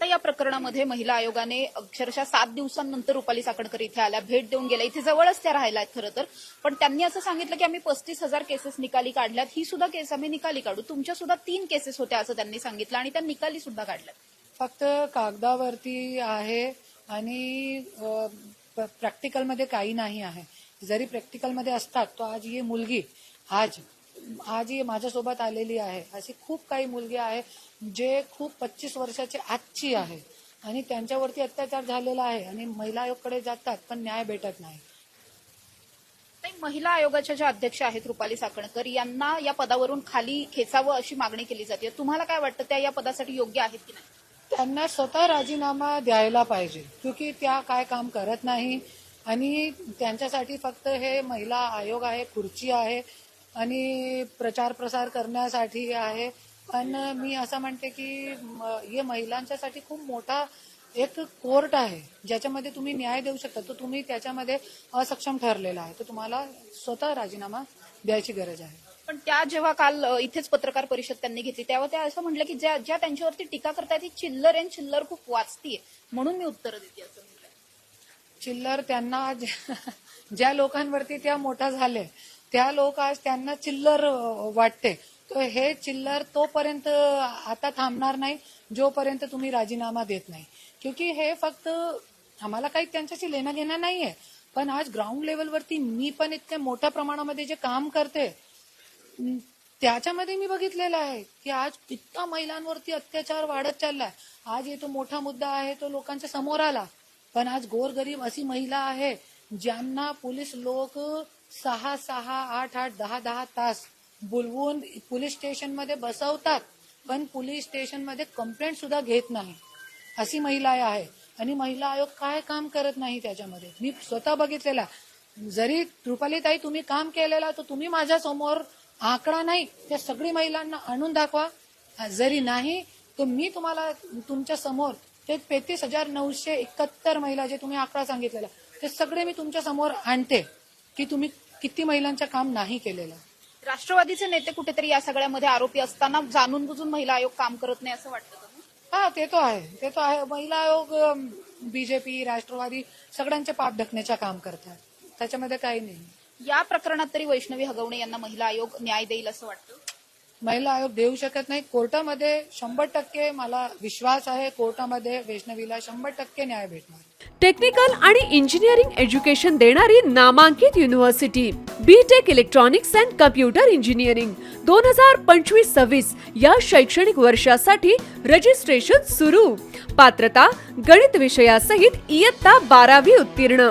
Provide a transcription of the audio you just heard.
प्रकरणामध्ये महिला आयोगाने अक्षरशः सात दिवसांनंतर रुपाली चाकणकर इथे आल्या भेट देऊन गेल्या. इथे जवळच त्या राहिल्या आहेत खरं तर. पण त्यांनी असं सांगितलं की आम्ही पस्तीस हजार केसेस निकाली काढल्यात. ही सुद्धा केस आम्ही निकाली काढू. तुमच्या सुद्धा तीन केसेस होत्या असं त्यांनी सांगितलं आणि त्या निकाली सुद्धा काढल्यात. फक्त कागदावरती आहे आणि प्रॅक्टिकलमध्ये काही नाही आहे. जरी प्रॅक्टिकलमध्ये असतात तो आज ही मुलगी आज आज ही माझ्यासोबत आलेली आहे. अशी खूप काही मुलगी आहे जे खूप पच्चीस वर्षाची आजची आहे आणि त्यांच्यावरती अत्याचार झालेला आहे आणि महिला आयोगकडे जातात पण न्याय भेटत नाही. महिला आयोगाच्या ज्या अध्यक्ष आहेत रुपाली साकणकर यांना या पदावरून खाली खेचावं अशी मागणी केली जाते. तुम्हाला काय वाटतं त्या या पदासाठी योग्य आहेत की नाही? त्यांना स्वतः राजीनामा द्यायला पाहिजे क्योंकि त्या काय काम करत नाही. आणि त्यांच्यासाठी फक्त हे महिला आयोग आहे खुर्ची आहे आणि प्रचार प्रसार करण्यासाठी आहे. पण मी असं म्हणते की हे महिलांच्यासाठी खूप मोठा एक कोर्ट आहे ज्याच्यामध्ये तुम्ही न्याय देऊ शकता. तर तुम्ही त्याच्यामध्ये असक्षम ठरलेला आहे. तर तुम्हाला स्वतः राजीनामा द्यायची गरज आहे. पण त्या जेव्हा काल इथेच पत्रकार परिषद त्यांनी घेतली तेव्हा त्या असं म्हटलं की ज्या ज्या त्यांच्यावरती टीका करतायत ही चिल्लर एन चिल्लर खूप वाचतीये. म्हणून मी उत्तर देते असं म्हटलं चिल्लर त्यांना ज्या लोकांवरती त्या मोठ्या झाले त्या लोक आज त्यांना चिल्लर वाटते. तर हे चिल्लर तोपर्यंत आता थांबणार नाही जोपर्यंत तुम्ही राजीनामा देत नाही. क्योंकि हे फक्त आम्हाला काही त्यांच्याशी लेणं घेणं नाहीये. पण आज ग्राउंड लेवलवरती मी पण इतक्या मोठ्या प्रमाणामध्ये जे काम करते त्याच्यामध्ये मी बघितलेलं आहे की आज इतका महिलांवरती अत्याचार वाढत चाललाय. आज येतो मोठा मुद्दा आहे तो लोकांच्या समोर आला. पण आज गोरगरीब अशी महिला आहे ज्यांना पोलीस लोक सहा सहा आठ आठ दहा दहा तास बोलवून पोलीस स्टेशनमध्ये बसवतात पण पोलीस स्टेशनमध्ये कंप्लेंट सुद्धा घेत नाही. अशी महिला आहे. आणि महिला आयोग काय काम करत नाही त्याच्यामध्ये? मी स्वतः बघितलेला. जरी रुपालीताई तुम्ही काम केलेला तर तुम्ही माझ्यासमोर आकडा नाही. त्या सगळी महिलांना आणून दाखवा. जरी नाही तर मी तुम्हाला तुमच्यासमोर ते तेहतीस हजार नऊशे एकाहत्तर महिला जे तुम्ही आकडा सांगितलेला ते सगळे मी तुमच्यासमोर आणते की तुम्ही किती महिलांचं काम नाही केलेलं. राष्ट्रवादीचे नेते कुठेतरी या सगळ्यामध्ये आरोपी असताना जाणून बुजून महिला आयोग काम करत नाही असं वाटतं? हा ते तो आहे. ते तो आहे. महिला आयोग बीजेपी राष्ट्रवादी सगळ्यांचे पाप ढकण्याचं काम करतात. त्याच्यामध्ये काही नाही. या प्रकरणात तरी वैष्णवी हगवणे यांना महिला आयोग न्याय देईल असं वाटतं? महिला आयोग देऊ शकत नाही. कोर्टामध्ये शंभर टक्के मला विश्वास आहे. कोर्टामध्ये वैष्णवीला शंभर टक्के न्याय भेटणार. टेक्निकल आणि इंजिनिअरिंग एज्युकेशन देणारी नामांकित university B tech electronics and computer engineering दोन हजार पंचवीस सव्वीस या शैक्षणिक वर्षासाठी रजिस्ट्रेशन सुरू. पात्रता गणित विषयासहित इयत्ता बारावी उत्तीर्ण.